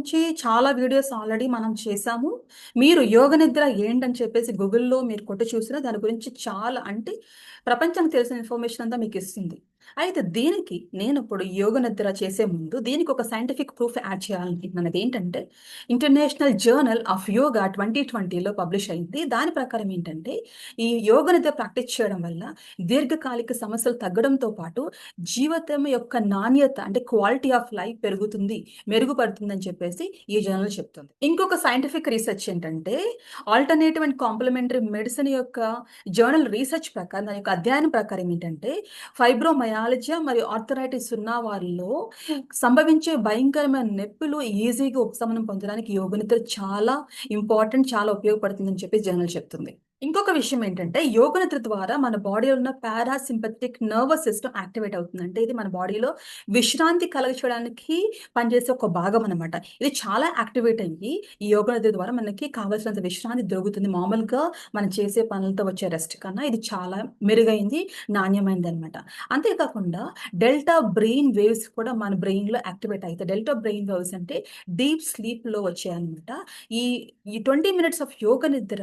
గురించి చాలా videos already మనం చేశాము. మీరు యోగ నిద్ర ఏంటని చెప్పేసి గూగుల్‌లో మీరు కొట్టి చూసినా దాని గురించి చాలా అంటే ప్రపంచానికి తెలిసిన ఇన్ఫర్మేషన్ అంతా మీకు ఇస్తుంది అయితే దీనికి నేను ఇప్పుడు యోగ నిద్ర చేసే ముందు దీనికి ఒక సైంటిఫిక్ ప్రూఫ్ యాడ్ చేయాలనుకుంటున్నది ఏంటంటే ఇంటర్నేషనల్ జర్నల్ ఆఫ్ యోగా 2020లో పబ్లిష్ అయింది. దాని ప్రకారం ఏంటంటే ఈ యోగ నిద్ర ప్రాక్టీస్ చేయడం వల్ల దీర్ఘకాలిక సమస్యలు తగ్గడంతో పాటు జీవితం యొక్క నాణ్యత అంటే క్వాలిటీ ఆఫ్ లైఫ్ పెరుగుతుంది, మెరుగుపడుతుందని చెప్పేసి ఈ జర్నల్ చెప్తుంది. ఇంకొక సైంటిఫిక్ రీసెర్చ్ ఏంటంటే ఆల్టర్‌నేటివ్ అండ్ కాంప్లిమెంటరీ మెడిసిన్ యొక్క జర్నల్ రీసెర్చ్ ప్రకారం దాని యొక్క అధ్యయనం ప్రకారం ఏంటంటే ఫైబ్రోమయాల్జియా మరియు ఆర్థరైటిస్ ఉన్న వారిలో సంభవించే భయంకరమైన నొప్పులు ఈజీగా ఉపశమనం పొందడానికి యోగనిద్ర చాలా ఇంపార్టెంట్, చాలా ఉపయోగపడుతుందని చెప్పి జర్నల్ చెప్తుంది. ఇంకొక విషయం ఏంటంటే యోగ నిద్ర ద్వారా మన బాడీలో ఉన్న పారాసింపథెటిక్ నర్వస్ సిస్టమ్ యాక్టివేట్ అవుతుంది. అంటే ఇది మన బాడీలో విశ్రాంతి కలగచేయడానికి పనిచేసే ఒక భాగం అనమాట. ఇది చాలా యాక్టివేట్ అయ్యి ఈ యోగ నిద్ర ద్వారా మనకి కావాల్సినంత విశ్రాంతి దొరుకుతుంది. మామూలుగా మనం చేసే పనులతో వచ్చే రెస్ట్ కన్నా ఇది చాలా మెరుగైంది, నాణ్యమైనదనమాట. అంతేకాకుండా డెల్టా బ్రెయిన్ వేవ్స్ కూడా మన బ్రెయిన్‌లో యాక్టివేట్ అవుతాయి డెల్టా బ్రెయిన్ వేవ్స్ అంటే డీప్ స్లీప్‌లో వచ్చాయన్నమాట. ఈ ఈ 20 minutes of yoga nidra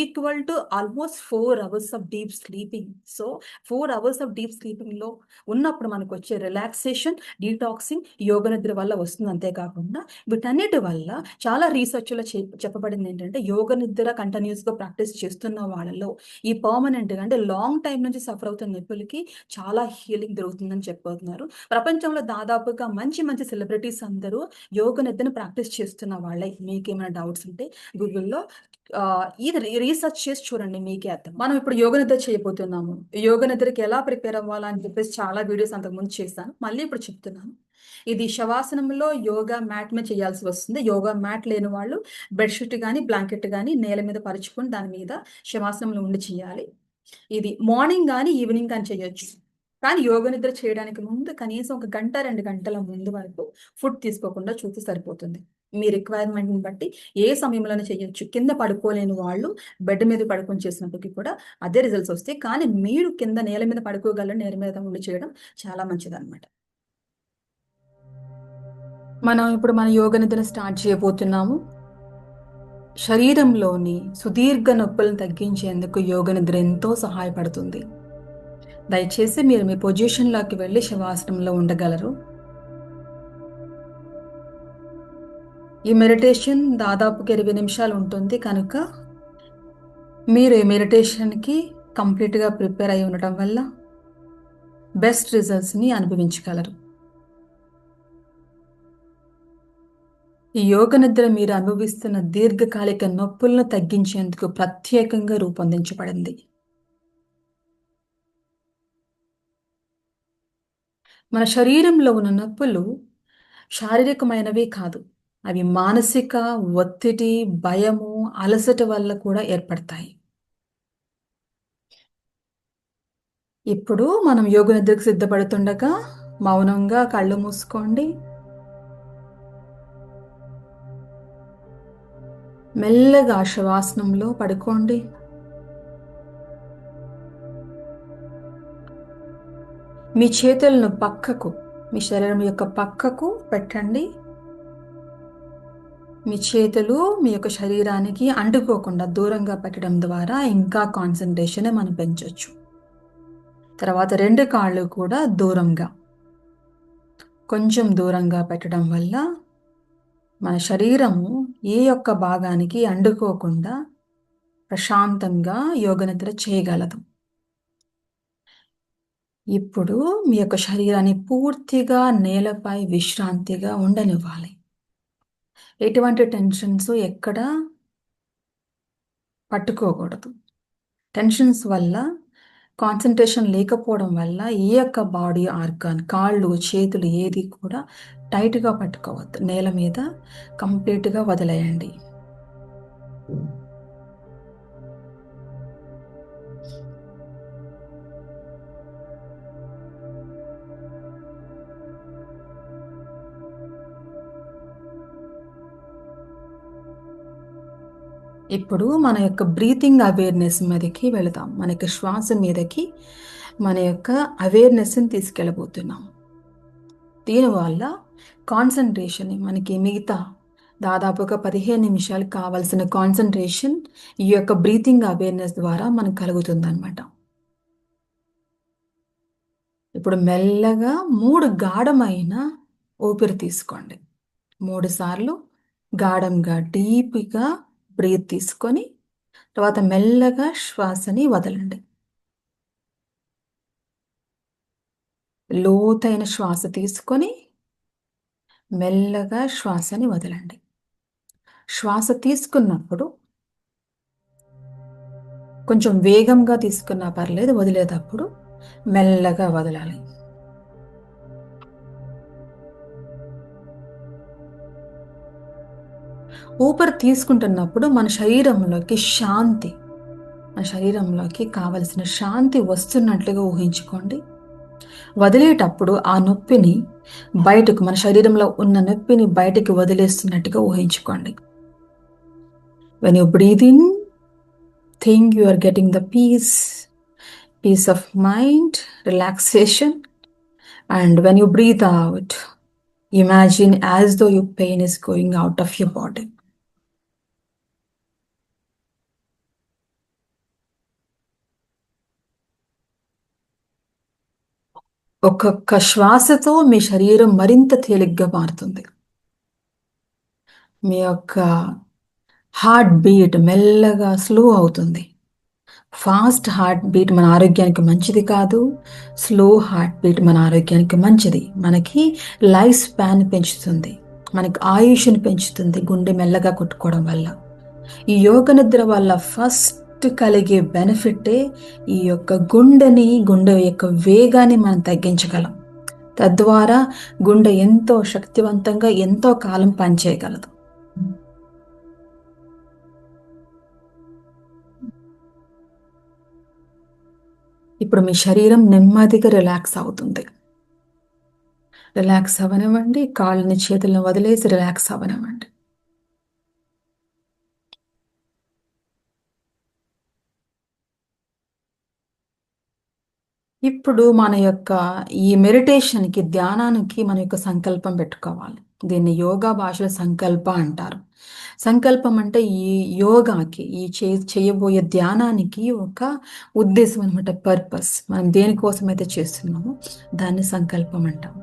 equal to almost four hours of deep sleeping. So four hours of deep స్లీపింగ్‌లో ఉన్నప్పుడు మనకు వచ్చే రిలాక్సేషన్, డీటాక్సింగ్ యోగ నిద్ర వల్ల వస్తుంది. అంతేకాకుండా వీటన్నిటి వల్ల చాలా రీసెర్చ్‌లో చె చెప్పబడింది ఏంటంటే యోగ నిద్ర కంటిన్యూస్గా ప్రాక్టీస్ చేస్తున్న వాళ్ళలో ఈ పర్మనెంట్‌గా అంటే లాంగ్ టైం నుంచి సఫర్ అవుతున్న నొప్పులకి చాలా హీలింగ్ దొరుకుతుందని చెప్పబోతున్నారు. ప్రపంచంలో దాదాపుగా మంచి మంచి సెలబ్రిటీస్ అందరూ యోగ నిద్రను ప్రాక్టీస్ చేస్తున్న వాళ్ళే. మీకేమైనా డౌట్స్ ఉంటే గూగుల్‌లో ఇది రీసెర్చ్ చేసి చూడండి మీకే అర్థం. మనం ఇప్పుడు యోగ నిద్ర చేయబోతున్నాము. యోగ నిద్రకి ఎలా ప్రిపేర్ అవ్వాలని చెప్పేసి చాలా వీడియోస్ అంతకుముందు చేశాను. మళ్ళీ ఇప్పుడు చెప్తున్నాను. ఇది శవాసనంలో యోగా మ్యాట్ మీద చేయాల్సి వస్తుంది. యోగా మ్యాట్ లేని వాళ్ళు బెడ్‌షీట్ కానీ బ్లాంకెట్ కానీ నేల మీద పరుచుకొని దాని మీద శవాసనంలో ఉండి చేయాలి. ఇది మార్నింగ్ కానీ ఈవినింగ్ కానీ చేయొచ్చు. కానీ యోగ నిద్ర చేయడానికి ముందు కనీసం ఒక గంట, రెండు గంటల ముందు వరకు ఫుడ్ తీసుకోకుండా చూస్తే సరిపోతుంది. మీ రిక్వైర్మెంట్‌ని బట్టి ఏ సమయంలోనే చేయొచ్చు. కింద పడుకోలేని వాళ్ళు బెడ్ మీద పడుకొని చేసినప్పటికి కూడా అదే రిజల్ట్స్ వస్తాయి. కానీ మీరు కింద నేల మీద పడుకోగలరు. నేల మీద ఉండి చేయడం చాలా మంచిదన్నమాట. మనం ఇప్పుడు మన యోగ నిద్ర స్టార్ట్ చేయబోతున్నాము. శరీరంలోని సుదీర్ఘ నొప్పులను తగ్గించేందుకు యోగ నిద్ర ఎంతో సహాయపడుతుంది. దయచేసి మీరు మీ పొజిషన్‌లోకి వెళ్ళి శివాసనంలో ఉండగలరు. ఈ మెడిటేషన్ దాదాపుగా 20 నిమిషాలు ఉంటుంది కనుక మీరు ఈ మెడిటేషన్‌కి కంప్లీట్‌గా ప్రిపేర్ అయి ఉండటం వల్ల బెస్ట్ రిజల్ట్స్‌ని అనుభవించగలరు. ఈ యోగ నిద్ర మీరు అనుభవిస్తున్న దీర్ఘకాలిక నొప్పులను తగ్గించేందుకు ప్రత్యేకంగా రూపొందించబడింది. మన శరీరంలో ఉన్న నొప్పులు శారీరకమైనవి కాదు. అవి మానసిక ఒత్తిడి, భయము, అలసట వల్ల కూడా ఏర్పడతాయి. ఇప్పుడు మనం యోగ నిద్రకు సిద్ధపడుతుండగా మౌనంగా కళ్ళు మూసుకోండి. మెల్లగా శ్వాసనంలో పడుకోండి. మీ చేతులను పక్కకు, మీ శరీరం యొక్క పక్కకు పెట్టండి. మీ చేతులు మీ యొక్క శరీరానికి అంటుకోకుండా దూరంగా పెట్టడం ద్వారా ఇంకా కాన్సన్ట్రేషన్ మనం పెంచవచ్చు తర్వాత రెండు కాళ్ళు కూడా దూరంగా కొంచెం దూరంగా పెట్టడం వల్ల మన శరీరము ఏ యొక్క భాగానికి అండుకోకుండా ప్రశాంతంగా యోగ నిద్ర చేయగలదు. ఇప్పుడు మీ యొక్క శరీరాన్ని పూర్తిగా నేలపై విశ్రాంతిగా ఉండనివ్వాలి. ఎటువంటి టెన్షన్స్ ఎక్కడ పట్టుకోకూడదు. టెన్షన్స్ వల్ల కాన్సన్ట్రేషన్ లేకపోవడం వల్ల ఏ యొక్క బాడీ ఆర్గాన్ కాళ్ళు, చేతులు ఏది కూడా టైట్‌గా పట్టుకోవద్దు. నేల మీద కంప్లీట్‌గా వదిలేయండి. ఇప్పుడు మన యొక్క బ్రీతింగ్ అవేర్‌నెస్ మీదకి వెళదాం. మన యొక్క శ్వాస మీదకి మన యొక్క అవేర్‌నెస్‌ని తీసుకెళ్ళబోతున్నాం. దీనివల్ల కాన్సన్ట్రేషన్ మనకి మిగతా దాదాపుగా పదిహేను నిమిషాలు కావాల్సిన కాన్సన్ట్రేషన్ ఈ యొక్క బ్రీతింగ్ అవేర్నెస్ ద్వారా మనకు కలుగుతుందన్నమాట ఇప్పుడు మెల్లగా మూడు గాఢమైన ఊపిరి తీసుకోండి మూడు సార్లు గాఢంగా డీప్గా బ్రీత్ తీసుకొని తర్వాత మెల్లగా శ్వాసని వదలండి. లోతైన శ్వాస తీసుకొని మెల్లగా శ్వాసని వదలండి. శ్వాస తీసుకున్నప్పుడు కొంచెం వేగంగా తీసుకున్నా పర్లేదు వదిలేటప్పుడు మెల్లగా వదలాలి. ఊపిరి తీసుకుంటున్నప్పుడు మన శరీరంలోకి శాంతి మన శరీరంలోకి కావలసిన శాంతి వస్తున్నట్లుగా ఊహించుకోండి. వదిలేటప్పుడు ఆ నొప్పిని బయటకు మన శరీరంలో ఉన్న నొప్పిని బయటకు వదిలేస్తున్నట్టుగా ఊహించుకోండి. When you breathing in think you are getting the peace peace of mind relaxation and when you breathe out imagine as though you pain is going out of your body ఒక్కొక్క శ్వాసతో మీ శరీరం మరింత తేలిగ్గా మారుతుంది. మీ యొక్క హార్ట్ బీట్ మెల్లగా స్లో అవుతుంది. ఫాస్ట్ హార్ట్ బీట్ మన ఆరోగ్యానికి మంచిది కాదు. స్లో హార్ట్ బీట్ మన ఆరోగ్యానికి మంచిది. మనకి లైఫ్ స్పాన్ పెంచుతుంది. మనకి ఆయుష్ని పెంచుతుంది గుండె మెల్లగా కొట్టుకోవడం వల్ల. ఈ యోగ నిద్ర వల్ల ఫస్ట్ కలిగే బెనిఫిటే ఈ యొక్క గుండెని గుండె యొక్క వేగాన్ని మనం తగ్గించగలం. తద్వారా గుండె ఎంతో శక్తివంతంగా ఎంతో కాలం పనిచేయగలదు. ఇప్పుడు మీ శరీరం నెమ్మదిగా రిలాక్స్ అవుతుంది. రిలాక్స్ అవ్వనివ్వండి కాళ్ళని చేతులను వదిలేసి రిలాక్స్ అవ్వనివ్వండి ఇప్పుడు మన యొక్క ఈ మెడిటేషన్కి ధ్యానానికి మన యొక్క సంకల్పం పెట్టుకోవాలి. దీన్ని యోగా భాషలో సంకల్ప అంటారు. సంకల్పం అంటే ఈ యోగాకి ఈ చే చేయబోయే ధ్యానానికి ఒక ఉద్దేశం అనమాట పర్పస్. మనం దేనికోసం అయితే చేస్తున్నామో దాన్ని సంకల్పం అంటాం.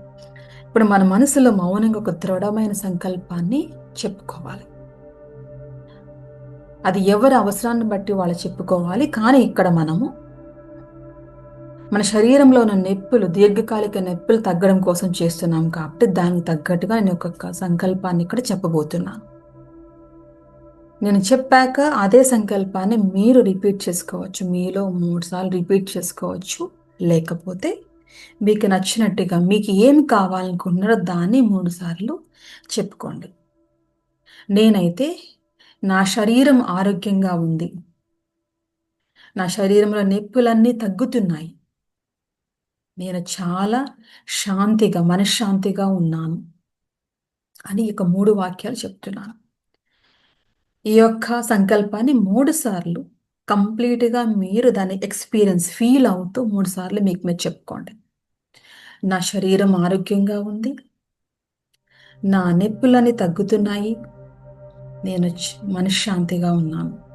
ఇప్పుడు మన మనసులో మౌనంగా ఒక దృఢమైన సంకల్పాన్ని చెప్పుకోవాలి. అది ఎవరి అవసరాన్ని బట్టి వాళ్ళు చెప్పుకోవాలి కానీ ఇక్కడ మనము మన శరీరంలో ఉన్న నొప్పులు దీర్ఘకాలిక నొప్పులు తగ్గడం కోసం చేస్తున్నాం కాబట్టి దానికి తగ్గట్టుగా నేను ఒక సంకల్పాన్ని ఇక్కడ చెప్పబోతున్నాను నేను చెప్పాక అదే సంకల్పాన్ని మీరు రిపీట్ చేసుకోవచ్చు. మీలో మూడు సార్లు రిపీట్ చేసుకోవచ్చు. లేకపోతే మీకు నచ్చినట్టుగా మీకు ఏమి కావాలనుకుంటున్నారో దాన్ని మూడు సార్లు చెప్పుకోండి. నేనైతే నా శరీరం ఆరోగ్యంగా ఉంది. నా శరీరంలో నొప్పులన్నీ తగ్గుతున్నాయి. నేను చాలా శాంతిగా మనశ్శాంతిగా ఉన్నాను అని ఇక మూడు వాక్యాలు చెప్తున్నాను. ఈ యొక్క సంకల్పాన్ని మూడు సార్లు కంప్లీట్గా మీరు దాన్ని ఎక్స్పీరియన్స్ ఫీల్ అవుతూ మూడు సార్లు మీకు మీరు చెప్పుకోండి. నా శరీరం ఆరోగ్యంగా ఉంది. నా నొప్పులని తగ్గుతున్నాయి. నేను మనశ్శాంతిగా ఉన్నాను.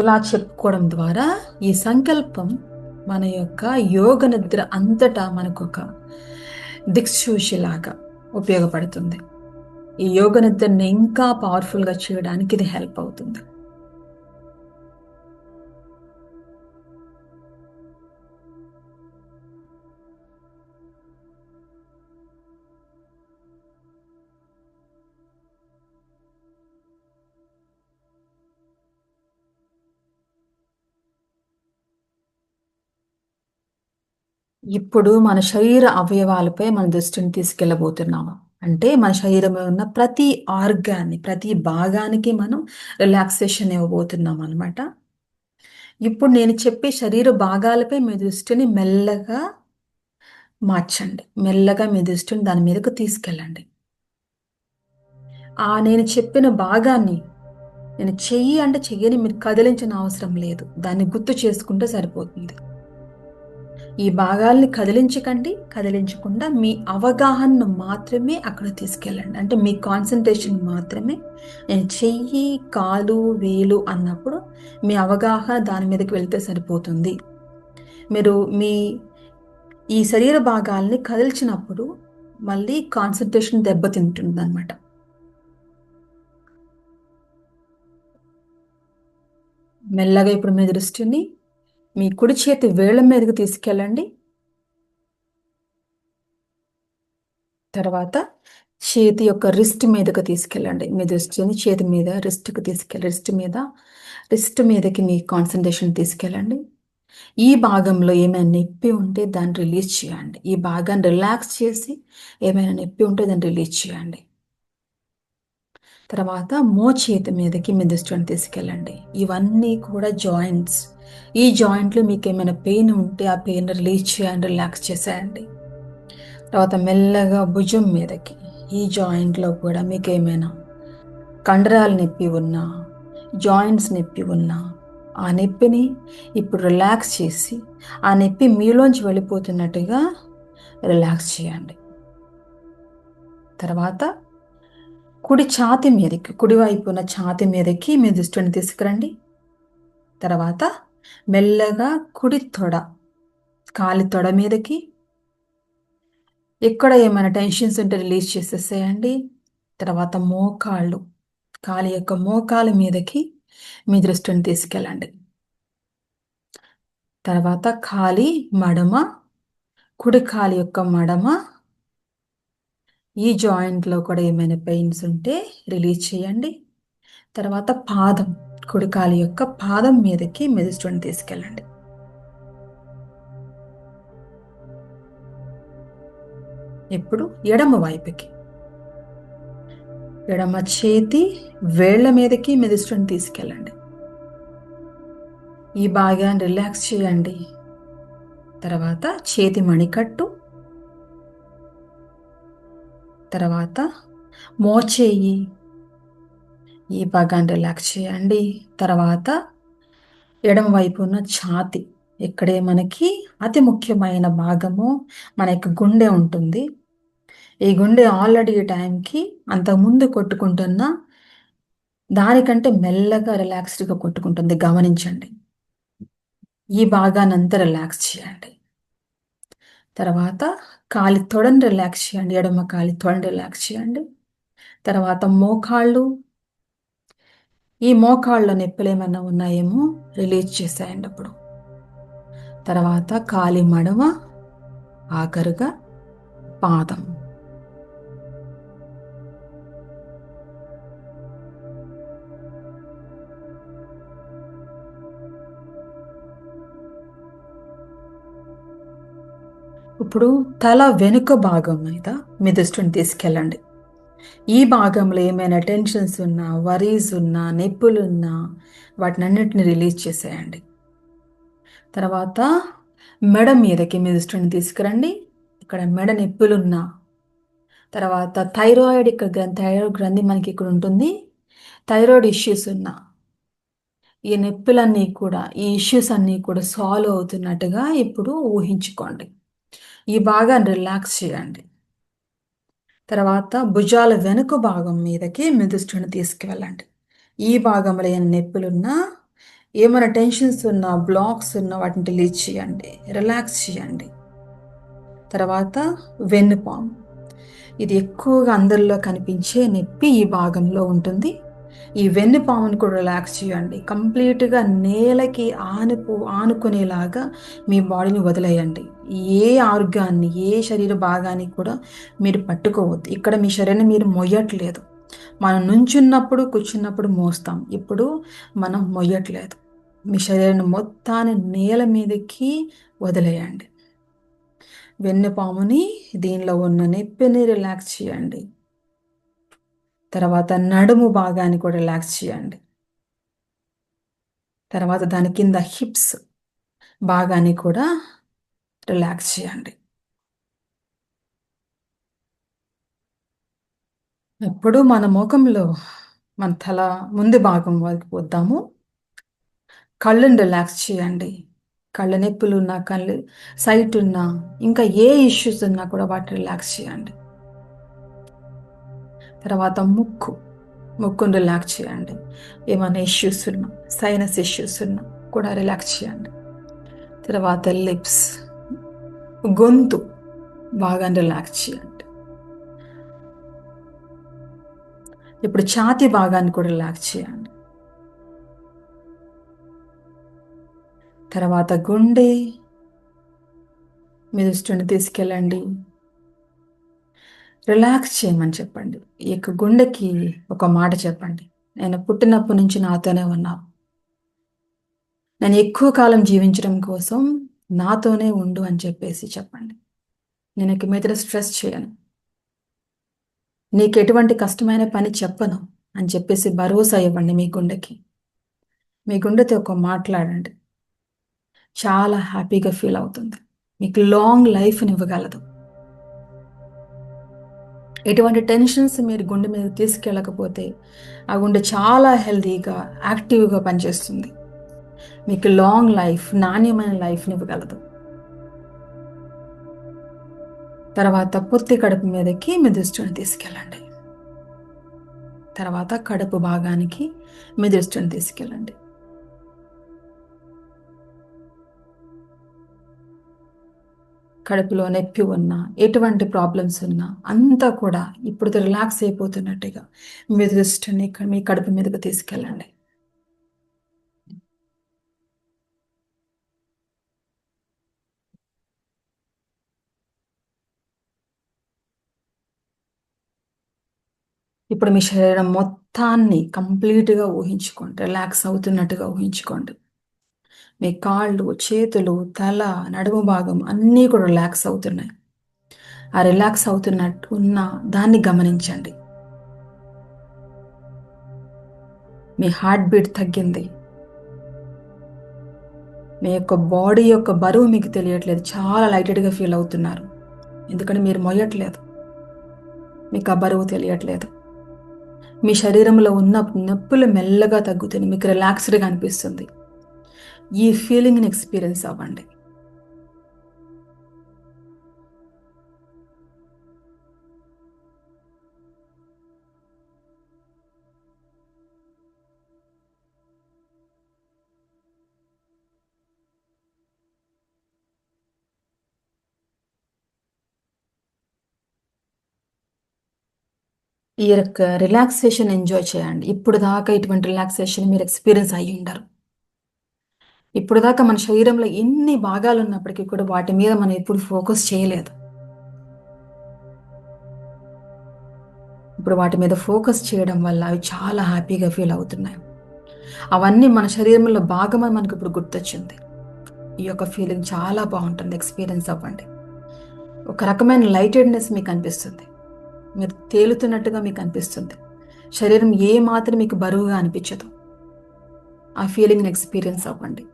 ఇలా చెప్పుకోవడం ద్వారా ఈ సంకల్పం మన యొక్క యోగ నిద్ర అంతటా మనకు ఒక దిక్సూచిలాగా ఉపయోగపడుతుంది. ఈ యోగ నిద్రని ఇంకా పవర్ఫుల్గా చేయడానికి ఇది హెల్ప్ అవుతుంది. ఇప్పుడు మన శరీర అవయవాలపై మన దృష్టిని తీసుకెళ్ళబోతున్నాము. అంటే మన శరీరంలో ఉన్న ప్రతి ఆర్గాన్ని ప్రతి భాగానికి మనం రిలాక్సేషన్ ఇవ్వబోతున్నాం అనమాట ఇప్పుడు నేను చెప్పే శరీర భాగాలపై మీ దృష్టిని మెల్లగా మార్చండి. మెల్లగా మీ దృష్టిని దాని మీదకు తీసుకెళ్ళండి. ఆ నేను చెప్పిన భాగాన్ని నేను చెయ్యి అంటే చెయ్యని మీరు కదిలించిన అవసరం లేదు. దాన్ని గుర్తు చేసుకుంటే సరిపోతుంది. ఈ భాగాల్ని కదిలించకండి. కదిలించకుండా మీ అవగాహనను మాత్రమే అక్కడ తీసుకెళ్ళండి. అంటే మీ కాన్సన్ట్రేషన్ మాత్రమే. నేను చెయ్యి కాలు వేలు అన్నప్పుడు మీ అవగాహన దాని మీదకి వెళ్తే సరిపోతుంది. మీరు మీ ఈ శరీర భాగాల్ని కదిల్చినప్పుడు మళ్ళీ కాన్సన్ట్రేషన్ దెబ్బతింటుంది అనమాట మెల్లగా ఇప్పుడు మీ దృష్టిని మీ కుడి చేతి వేళ్ళ మీదకి తీసుకెళ్ళండి. తర్వాత చేతి యొక్క రిస్ట్ మీదకి తీసుకెళ్ళండి. మీ దృష్టిని చేతి మీద రిస్ట్కి తీసుకెళ్ళి రిస్ట్ మీద రిస్ట్ మీదకి మీ కాన్సన్ట్రేషన్ తీసుకెళ్ళండి. ఈ భాగంలో ఏమైనా నొప్పి ఉంటే దాన్ని రిలీజ్ చేయండి. ఈ భాగాన్ని రిలాక్స్ చేసి ఏమైనా నొప్పి ఉంటే దాన్ని రిలీజ్ చేయండి. తర్వాత మో చేతి మీదకి మీ దృష్టిని తీసుకెళ్ళండి. ఇవన్నీ కూడా జాయింట్స్. ఈ జాయింట్లో మీకు ఏమైనా పెయిన్ ఉంటే ఆ పెయిన్ రిలీజ్ చేయండి రిలాక్స్ చేసేయండి. తర్వాత మెల్లగా భుజం మీదకి ఈ జాయింట్లో కూడా మీకు ఏమైనా కండరాలు నొప్పి ఉన్నా జాయింట్స్ నొప్పి ఉన్నా ఆ నొప్పిని ఇప్పుడు రిలాక్స్ చేసి ఆ నొప్పి మీలోంచి వెళ్ళిపోతున్నట్టుగా రిలాక్స్ చేయండి. తర్వాత కుడి ఛాతి మీదకి కుడివైపు ఉన్న ఛాతి మీదకి మీ దృష్టిని తీసుకురండి. తర్వాత మెల్లగా కుడి తొడ కాలి తొడ మీదకి. ఎక్కడ ఏమైనా టెన్షన్స్ ఉంటే రిలీజ్ చేసేసేయండి. తర్వాత మోకాళ్ళు కాలి యొక్క మోకాలు మీదకి మీ దృష్టిని తీసుకెళ్ళండి. తర్వాత కాలి మడమ కుడి కాలి యొక్క మడమ ఈ జాయింట్లో కూడా ఏమైనా పెయిన్స్ ఉంటే రిలీజ్ చేయండి. తర్వాత పాదం కుడికాలి యొక్క పాదం మీదకి మెదిస్టోని తీసుకెళ్ళండి. ఇప్పుడు ఎడమ వైపుకి. ఎడమ చేతి వేళ్ళ మీదకి మెదిస్టోని తీసుకెళ్ళండి. ఈ భాగాన్ని రిలాక్స్ చేయండి. తర్వాత చేతి మణికట్టు తర్వాత మోచేయి ఈ భాగాన్ని రిలాక్స్ చేయండి. తర్వాత ఎడమ వైపు ఉన్న ఛాతి. ఇక్కడే మనకి అతి ముఖ్యమైన భాగము మన యొక్క గుండె ఉంటుంది. ఈ గుండె ఆల్రెడీ ఈ టైంకి అంతకుముందు కొట్టుకుంటున్న దానికంటే మెల్లగా రిలాక్స్డ్గా కొట్టుకుంటుంది. గమనించండి. ఈ భాగాన్ని అంతా రిలాక్స్ చేయండి. తర్వాత కాలి తొడని రిలాక్స్ చేయండి ఎడమ కాలి తొడని రిలాక్స్ చేయండి. తర్వాత మోకాళ్ళు. ఈ మోకాళ్ళ నొప్పులు ఏమైనా ఉన్నాయేమో రిలీజ్ చేసేయండి అప్పుడు. తర్వాత కాలి మడమ ఆఖరుగా పాదం. ఇప్పుడు తల వెనుక భాగం మీద మీ దృష్టిని తీసుకెళ్ళండి. ఈ భాగంలో ఏమైనా టెన్షన్స్ ఉన్నా వరీస్ ఉన్నా నొప్పులున్నా వాటిని అన్నింటిని రిలీజ్ చేసేయండి. తర్వాత మెడ మీదకి మీ దృష్టిని తీసుకురండి. ఇక్కడ మెడ నొప్పులున్నా. తర్వాత థైరాయిడ్ ఇక్కడ థైరాయిడ్ గ్రంథి మనకి ఇక్కడ ఉంటుంది. థైరాయిడ్ ఇష్యూస్ ఉన్నా. ఈ నొప్పులన్నీ కూడా ఈ ఇష్యూస్ అన్నీ కూడా సాల్వ్ అవుతున్నట్టుగా ఇప్పుడు ఊహించుకోండి. ఈ భాగాన్ని రిలాక్స్ చేయండి. తర్వాత భుజాల వెనుక భాగం మీదకి మెదుష్టిని తీసుకువెళ్ళండి. ఈ భాగంలో ఏమైనా నొప్పులున్నా ఏమైనా టెన్షన్స్ ఉన్నా బ్లాక్స్ ఉన్నా వాటిని రిలీజ్ చేయండి. రిలాక్స్ చేయండి. తర్వాత వెన్నుపాము. ఇది ఎక్కువగా అందరిలో కనిపించే నొప్పి ఈ భాగంలో ఉంటుంది. ఈ వెన్నుపామును కూడా రిలాక్స్ చేయండి. కంప్లీట్గా నేలకి ఆనుపు ఆనుకునేలాగా మీ బాడీని వదిలేయండి. ఏ ఆరోగ్యాన్ని ఏ శరీర భాగాన్ని కూడా మీరు పట్టుకోవద్దు. ఇక్కడ మీ శరీరాన్ని మీరు మొయ్యట్లేదు. మనం నుంచున్నప్పుడు కూర్చున్నప్పుడు మోస్తాం. ఇప్పుడు మనం మొయ్యట్లేదు. మీ శరీరాన్ని మొత్తాన్ని నేల మీదకి వదిలేయండి. వెన్నుపాముని దీనిలో ఉన్న నొప్పిని రిలాక్స్ చేయండి. తర్వాత నడుము భాగాన్ని కూడా రిలాక్స్ చేయండి. తర్వాత దాని కింద హిప్స్ భాగాన్ని కూడా రిలాక్స్ చేయండి. ఎప్పుడు మన ముఖంలో మన తల ముందు భాగం వరకు వద్దాము కళ్ళుని రిలాక్స్ చేయండి. కళ్ళ నొప్పులు ఉన్నా కళ్ళు సైట్ ఉన్నా ఇంకా ఏ ఇష్యూస్ ఉన్నా కూడా వాటిని రిలాక్స్ చేయండి. తర్వాత ముక్కు. ముక్కును రిలాక్స్ చేయండి. ఏమైనా ఇష్యూస్ ఉన్నా సైనస్ ఇష్యూస్ ఉన్నా కూడా రిలాక్స్ చేయండి. తర్వాత లిప్స్ గొంతు బాగా రిలాక్స్ చేయండి. ఇప్పుడు ఛాతి భాగాన్ని కూడా రిలాక్స్ చేయండి. తర్వాత గుండె. మీ దృష్టిని తీసుకెళ్ళండి. రిలాక్స్ చేయమని చెప్పండి. ఈ యొక్క గుండెకి ఒక మాట చెప్పండి. నేను పుట్టినప్పటి నుంచి నాతోనే ఉన్నావు నేను ఎక్కువ కాలం జీవించడం కోసం నాతోనే ఉండు అని చెప్పేసి చెప్పండి. నేను ఇక మీద స్ట్రెస్ చేయను. నీకు ఎటువంటి కష్టమైన పని చెప్పను అని చెప్పేసి భరోసా ఇవ్వండి మీ గుండెకి. మీ గుండెతో ఒక మాట్లాడండి. చాలా హ్యాపీగా ఫీల్ అవుతుంది. మీకు లాంగ్ లైఫ్ని ఇవ్వగలదు. ఎటువంటి టెన్షన్స్ మీరు గుండె మీద తీసుకెళ్ళకపోతే ఆ గుండె చాలా హెల్తీగా యాక్టివ్గా పనిచేస్తుంది. మీకు లాంగ్ లైఫ్ నాణ్యమైన లైఫ్ని ఇవ్వగలదు. తర్వాత పొత్తి కడుపు మీదకి మీ దృష్టిని తీసుకెళ్ళండి. తర్వాత కడుపు భాగానికి మీ దృష్టిని తీసుకెళ్ళండి. కడుపులో నొప్పి ఉన్నా ఎటువంటి ప్రాబ్లమ్స్ ఉన్నా అంతా కూడా ఇప్పుడు రిలాక్స్ అయిపోతున్నట్టుగా మీ దృష్టిని మీ కడుపు మీదకి తీసుకెళ్ళండి. ఇప్పుడు మీ శరీరం మొత్తాన్ని కంప్లీట్గా ఊహించుకోండి రిలాక్స్ అవుతున్నట్టుగా ఊహించుకోండి. మీ కాళ్ళు చేతులు తల నడుము భాగం అన్నీ కూడా రిలాక్స్ అవుతున్నాయి. ఆ రిలాక్స్ అవుతున్నట్టు ఉన్న దాన్ని గమనించండి. మీ హార్ట్ బీట్ తగ్గింది. మీ యొక్క బాడీ యొక్క బరువు మీకు తెలియట్లేదు. చాలా లైటెడ్గా ఫీల్ అవుతున్నారు. ఎందుకంటే మీరు మొయ్యట్లేదు. మీకు ఆ బరువు తెలియట్లేదు. మీ శరీరంలో ఉన్న నొప్పులు మెల్లగా తగ్గుతుంది మీకు రిలాక్స్డ్గా అనిపిస్తుంది. ఈ ఫీలింగ్ని ఎక్స్పీరియన్స్ అవ్వండి. ఈ యొక్క రిలాక్సేషన్ ఎంజాయ్ చేయండి. ఇప్పుడు దాకా ఇటువంటి రిలాక్సేషన్ మీరు ఎక్స్పీరియన్స్ అయ్యి ఉండరు ఇప్పుడు దాకా మన శరీరంలో ఎన్ని భాగాలు ఉన్నప్పటికీ కూడా వాటి మీద మనం ఎప్పుడు ఫోకస్ చేయలేదు. ఇప్పుడు వాటి మీద ఫోకస్ చేయడం వల్ల అవి చాలా హ్యాపీగా ఫీల్ అవుతున్నాయి. అవన్నీ మన శరీరంలో భాగమని మనకు ఇప్పుడు గుర్తొచ్చింది. ఈ యొక్క ఫీలింగ్ చాలా బాగుంటుంది ఎక్స్పీరియన్స్ అవ్వండి. ఒక రకమైన లైటెడ్నెస్ మీకు అనిపిస్తుంది. మీరు తేలుతున్నట్టుగా మీకు అనిపిస్తుంది. శరీరం ఏ మాత్రం మీకు బరువుగా అనిపించదు. ఆ ఫీలింగ్ని ఎక్స్పీరియన్స్ అవ్వండి.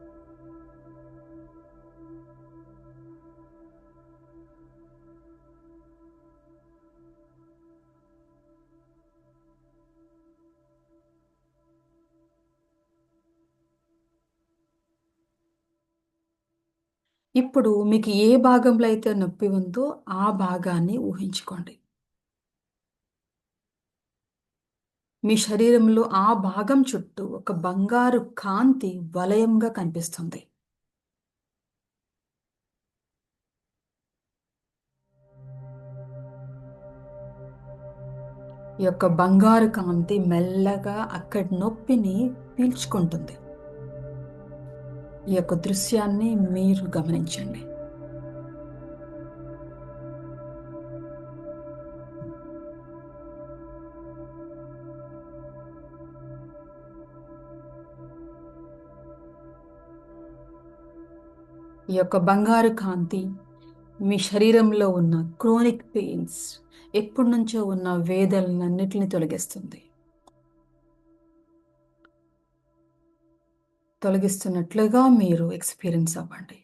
ఇప్పుడు మీకు ఏ భాగంలో అయితే నొప్పి ఉందో ఆ భాగాన్ని ఊహించుకోండి. మీ శరీరంలో ఆ భాగం చుట్టూ ఒక బంగారు కాంతి వలయంగా కనిపిస్తుంది. ఈ యొక్క బంగారు కాంతి మెల్లగా అక్కడి నొప్పిని పీల్చుకుంటుంది. ఈ యొక్క దృశ్యాన్ని మీరు గమనించండి. ఈ యొక్క బంగారు కాంతి మీ శరీరంలో ఉన్న క్రోనిక్ పెయిన్స్ ఎప్పటి నుంచో ఉన్న వేదనన్నిటిని తొలగిస్తుంది. తొలగిస్తున్నట్లుగా మీరు ఎక్స్పీరియన్స్ అవ్వండి.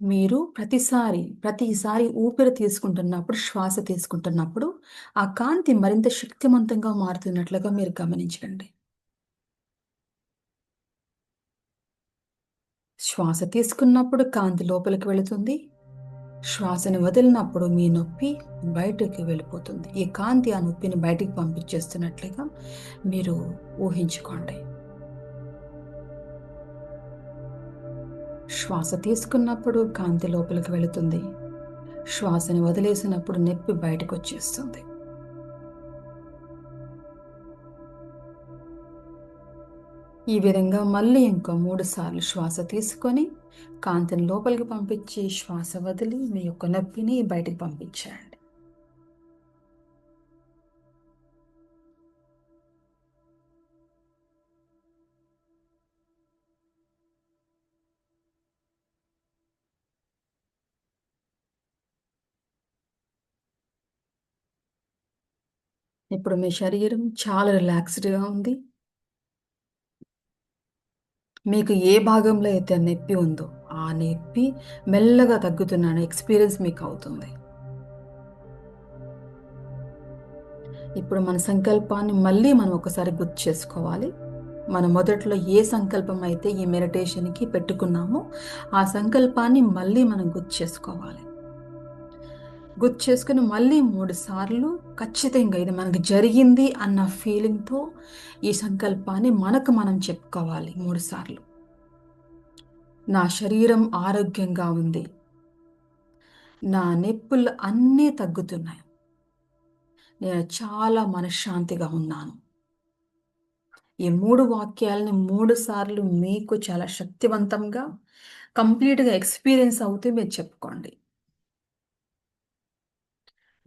మీరు ప్రతిసారి ప్రతిసారి ఊపిరి తీసుకుంటున్నప్పుడు శ్వాస తీసుకుంటున్నప్పుడు ఆ కాంతి మరింత శక్తివంతంగా మారుతున్నట్లుగా మీరు గమనించండి. శ్వాస తీసుకున్నప్పుడు కాంతి లోపలికి వెళుతుంది. శ్వాసని వదిలినప్పుడు మీ నొప్పి బయటకు వెళ్ళిపోతుంది. ఈ కాంతి ఆ నొప్పిని బయటికి పంపించేస్తున్నట్లుగా మీరు ఊహించుకోండి. శ్వాస తీసుకున్నప్పుడు కాంతి లోపలికి వెళుతుంది. శ్వాసని వదిలేసినప్పుడు నొప్పి బయటకు వచ్చేస్తుంది. ఈ విధంగా మళ్ళీ ఇంకో మూడు సార్లు శ్వాస తీసుకొని కాంతిని లోపలికి పంపించి శ్వాస వదిలి మీ యొక్క నొప్పిని బయటికి పంపించేయండి. ఇప్పుడు మీ శరీరం చాలా రిలాక్స్డ్గా ఉంది. మీకు ఏ భాగంలో అయితే నొప్పి ఉందో ఆ నొప్పి మెల్లగా తగ్గుతున్న ఎక్స్పీరియన్స్ మీకు అవుతుంది. ఇప్పుడు మన సంకల్పాన్ని మళ్ళీ మనం ఒకసారి గుర్తు చేసుకోవాలి. మనం మొదట్లో ఏ సంకల్పం అయితే ఈ మెడిటేషన్కి పెట్టుకున్నామో ఆ సంకల్పాన్ని మళ్ళీ మనం గుర్తు చేసుకోవాలి. గుర్తు చేసుకుని మళ్ళీ మూడు సార్లు ఖచ్చితంగా ఇది మనకు జరిగింది అన్న ఫీలింగ్తో ఈ సంకల్పాన్ని మనకు మనం చెప్పుకోవాలి మూడు సార్లు. నా శరీరం ఆరోగ్యంగా ఉంది. నా నొప్పులు అన్నీ తగ్గుతున్నాయి. నేను చాలా మనశ్శాంతిగా ఉన్నాను. ఈ మూడు వాక్యాలని మూడు సార్లు మీకు చాలా శక్తివంతంగా కంప్లీట్గా ఎక్స్పీరియన్స్ అవుతే మీరు చెప్పుకోండి.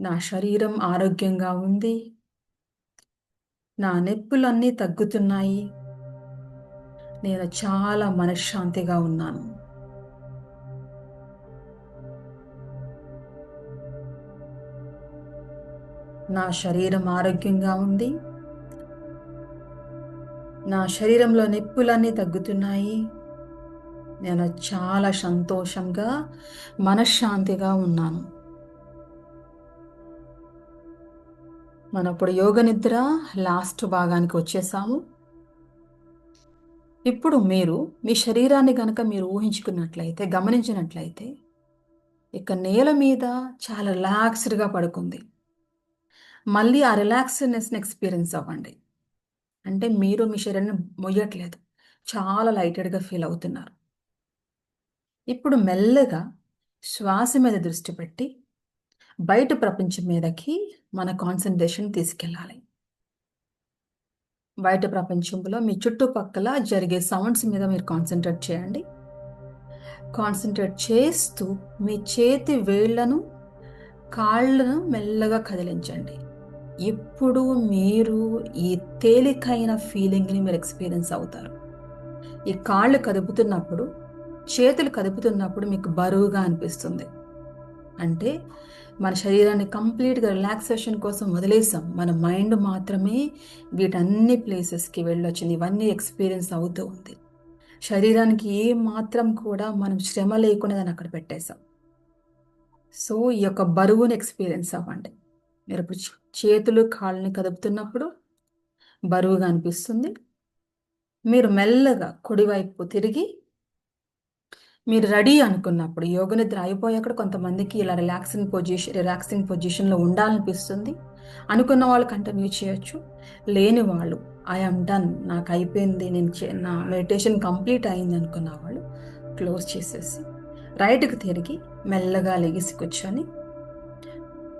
నా శరీరం ఆరోగ్యంగా ఉంది. నా నొప్పులన్నీ తగ్గుతున్నాయి. నేను చాలా మనశ్శాంతిగా ఉన్నాను. నా శరీరం ఆరోగ్యంగా ఉంది. నా శరీరంలో నొప్పులన్నీ తగ్గుతున్నాయి. నేను చాలా సంతోషంగా మనశ్శాంతిగా ఉన్నాను. మనం ఇప్పుడు యోగ నిద్ర లాస్ట్ భాగానికి వచ్చేసాము. ఇప్పుడు మీరు మీ శరీరాన్ని కనుక మీరు ఊహించుకున్నట్లయితే గమనించినట్లయితే ఇక నేల మీద చాలా రిలాక్స్డ్గా పడుకుంది. మళ్ళీ ఆ రిలాక్స్నెస్ని ఎక్స్పీరియన్స్ అవ్వండి. అంటే మీరు మీ శరీరాన్ని మొయ్యట్లేదు. చాలా లైటెడ్గా ఫీల్ అవుతున్నారు. ఇప్పుడు మెల్లగా శ్వాస మీద దృష్టి పెట్టి బయట ప్రపంచం మీదకి మన కాన్సన్ట్రేషన్ తీసుకెళ్ళాలి. బయట ప్రపంచంలో మీ చుట్టుపక్కల జరిగే సౌండ్స్ మీద మీరు కాన్సన్ట్రేట్ చేయండి. కాన్సన్ట్రేట్ చేస్తూ మీ చేతి వేళ్ళను కాళ్ళను మెల్లగా కదిలించండి. ఇప్పుడు మీరు ఈ తేలికైన ఫీలింగ్ని మీరు ఎక్స్పీరియన్స్ అవుతారు. ఈ కాళ్ళు కదుపుతున్నప్పుడు చేతులు కదుపుతున్నప్పుడు మీకు బరువుగా అనిపిస్తుంది. అంటే మన శరీరాన్ని కంప్లీట్గా రిలాక్సేషన్ కోసం వదిలేసాం. మన మైండ్ మాత్రమే వీటన్ని ప్లేసెస్కి వెళ్ళొచ్చింది. ఇవన్నీ ఎక్స్పీరియన్స్ అవుతూ ఉంది. శరీరానికి ఏ మాత్రం కూడా మనం శ్రమ లేకుండా దాన్ని అక్కడ పెట్టేశాం. సో ఈ యొక్క బరువుని ఎక్స్పీరియన్స్ అవ్వండి. మీరు ఇప్పుడు చేతులు కాళ్ళని కదుపుతున్నప్పుడు బరువుగా అనిపిస్తుంది. మీరు మెల్లగా కుడివైపు తిరిగి మీరు రెడీ అనుకున్నప్పుడు యోగ నిద్ర అయిపోయాక కొంతమందికి ఇలా రిలాక్సింగ్ పొజిషన్ రిలాక్సింగ్ పొజిషన్లో ఉండాలనిపిస్తుంది. అనుకున్న వాళ్ళు కంటిన్యూ చేయొచ్చు. లేని వాళ్ళు ఐఎమ్ డన్ నాకు అయిపోయింది నేను నా మెడిటేషన్ కంప్లీట్ అయింది అనుకున్న వాళ్ళు క్లోజ్ చేసేసి రైట్కి తిరిగి మెల్లగా లెగిసి కూర్చొని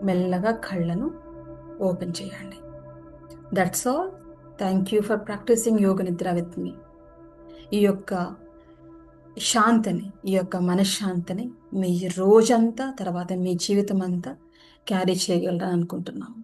మెల్లగా కళ్ళను ఓపెన్ చేయండి. That's all thank you for practicing yoga nidra with me ఈ యొక్క శాంతిని ఈ యొక్క మనశ్శాంతిని మీ రోజంతా తర్వాత మీ జీవితం అంతా క్యారీ చేయగలరని అనుకుంటున్నాము.